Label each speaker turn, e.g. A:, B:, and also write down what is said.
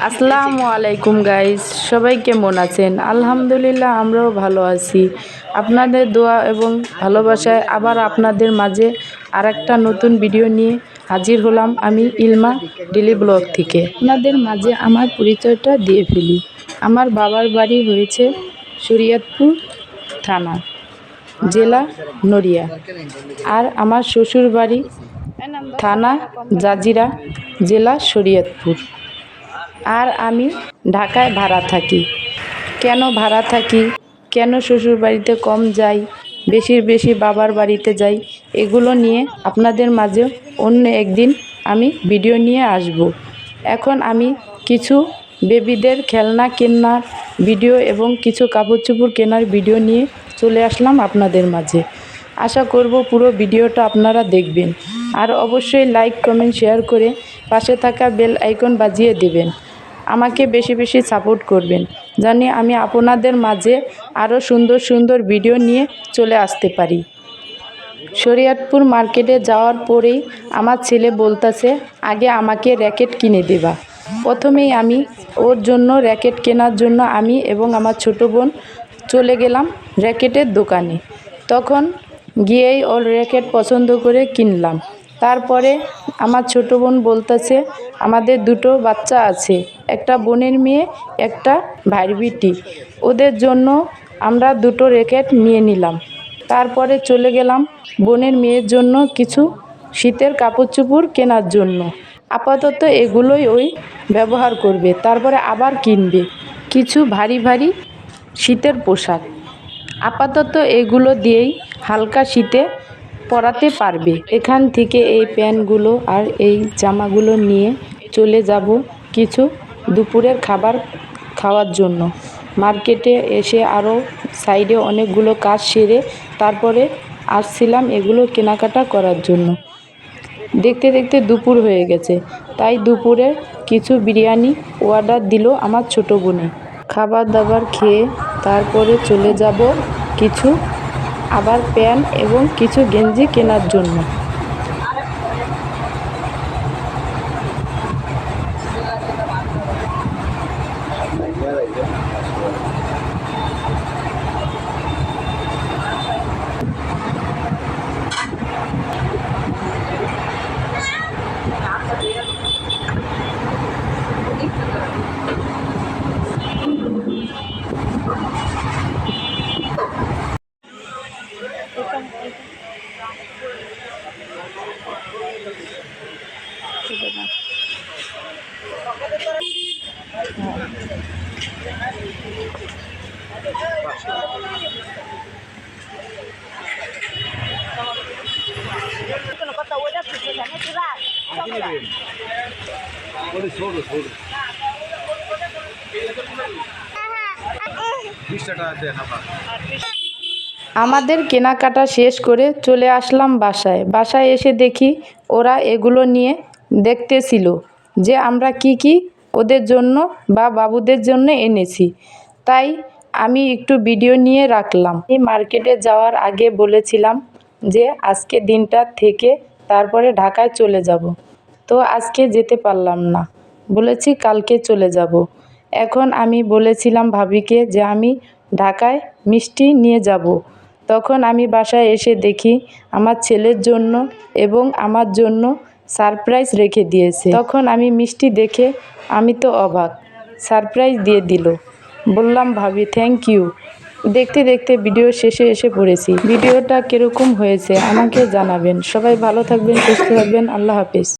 A: আসসালামু আলাইকুম গাইস সবাই কেমন আছেন? আলহামদুলিল্লাহ, আমরাও ভালো আছি। আপনাদের দোয়া এবং ভালোবাসায় আবার আপনাদের মাঝে আর একটা নতুন ভিডিও নিয়ে হাজির হলাম আমি ইলমা ডেলি ব্লগ থেকে। আপনাদের মাঝে আমার পরিচয়টা দিয়ে ফেলি। আমার বাবার বাড়ি হয়েছে শরিয়তপুর থানা, জেলা নড়িয়া। আর আমার শ্বশুর বাড়ি থানা, জাজিরা, জেলা শরীয়তপুর। আর আমি ঢাকায় ভাড়া থাকি। কেন ভাড়া থাকি? কেন শ্বশুর বাড়িতে কম যাই? বেশির বেশি বাবার বাড়িতে যাই? এগুলো নিয়ে আপনাদের মাঝে অন্য একদিন আমি ভিডিও নিয়ে আসব। এখন আমি কিছু বেবিদের খেলনা কেনার ভিডিও এবং কিছু কাপড় কেনার ভিডিও নিয়ে চলে আসলাম আপনাদের মাঝে। আশা করব পুরো ভিডিওটা আপনারা দেখবেন। আর অবশ্যই লাইক, কমেন্ট, শেয়ার করে পাশে থাকা বেল আইকন বাজিয়ে দেবেন। আমাকে বেশি বেশি সাপোর্ট করবেন। জানি আমি আপনাদের মাঝে আরও সুন্দর সুন্দর ভিডিও নিয়ে চলে আসতে পারি। শরিয়াতপুর মার্কেটে যাওয়ার পরেই আমার ছেলে বলতেছে, আগে আমাকে র্যাকেট কিনে দেবা। প্রথমেই আমি ওর জন্য র্যাকেট কেনার জন্য আমি এবং আমার ছোট বোন চলে গেলাম র্যাকেটের দোকানে। তখন গিয়েই ওর র্যাকেট পছন্দ করে কিনলাম। তারপরে আমার ছোট বোন বলতেছে, আমাদের দুটো বাচ্চা আছে, একটা বোনের মেয়ে, একটা ভাইয়ের বিটি। ওদের জন্য আমরা দুটো র্যাকেট নিয়ে নিলাম। তারপরে চলে গেলাম বোনের মেয়ের জন্য কিছু শীতের কাপড় চোপড় কেনার জন্য। আপাতত এগুলোই ওই ব্যবহার করবে, তারপরে আবার কিনবে। কিছু ভারী ভারী শীতের পোশাক। আপাতত এগুলো দিয়েই হালকা শীতে পরাতে পারবে। এখান থেকে এই প্যান্টগুলো আর এই জামাগুলো নিয়ে চলে যাব কিছু দুপুরের খাবার খাওয়ার জন্য। মার্কেটে এসে আরও সাইডে অনেকগুলো কাজ সেরে তারপরে আসছিলাম এগুলো কেনাকাটা করার জন্য। দেখতে দেখতে দুপুর হয়ে গেছে। তাই দুপুরে কিছু বিরিয়ানি অর্ডার দিল আমার ছোটো বোনে। খাবার দাবার খেয়ে তারপরে চলে যাব কিছু আবার প্যান্ট এবং কিছু গেঞ্জি কেনার জন্য।
B: বিশ টাকা দেন আপনার
A: আমাদের কেনাকাটা শেষ করে চলে আসলাম বাসায়। বাসায় এসে দেখি ওরা এগুলো নিয়ে দেখতেছিল যে আমরা কি কি ওদের জন্য বা বাবুদের জন্য এনেছি। তাই আমি একটু ভিডিও নিয়ে রাখলাম। এই মার্কেটে যাওয়ার আগে বলেছিলাম যে আজকে দিনটা থেকে তারপরে ঢাকায় চলে যাব। তো আজকে যেতে পারলাম না। বলেছি কালকে চলে যাব। এখন আমি বলেছিলাম ভাবিকে যে আমি ঢাকায় মিষ্টি নিয়ে যাব। তখন আমি বাসায় এসে দেখি আমার ছেলের জন্য এবং আমার জন্য সারপ্রাইজ রেখে দিয়েছে। তখন আমি মিষ্টি দেখে আমি তো অবাক, সারপ্রাইজ দিয়ে দিল। বললাম, ভাবি থ্যাংক ইউ দেখতে দেখতে ভিডিও শেষে এসে পড়েছি। ভিডিওটা কীরকম হয়েছে আমাকে জানাবেন। সবাই ভালো থাকবেন, সুস্থ থাকবেন। আল্লাহ হাফিজ।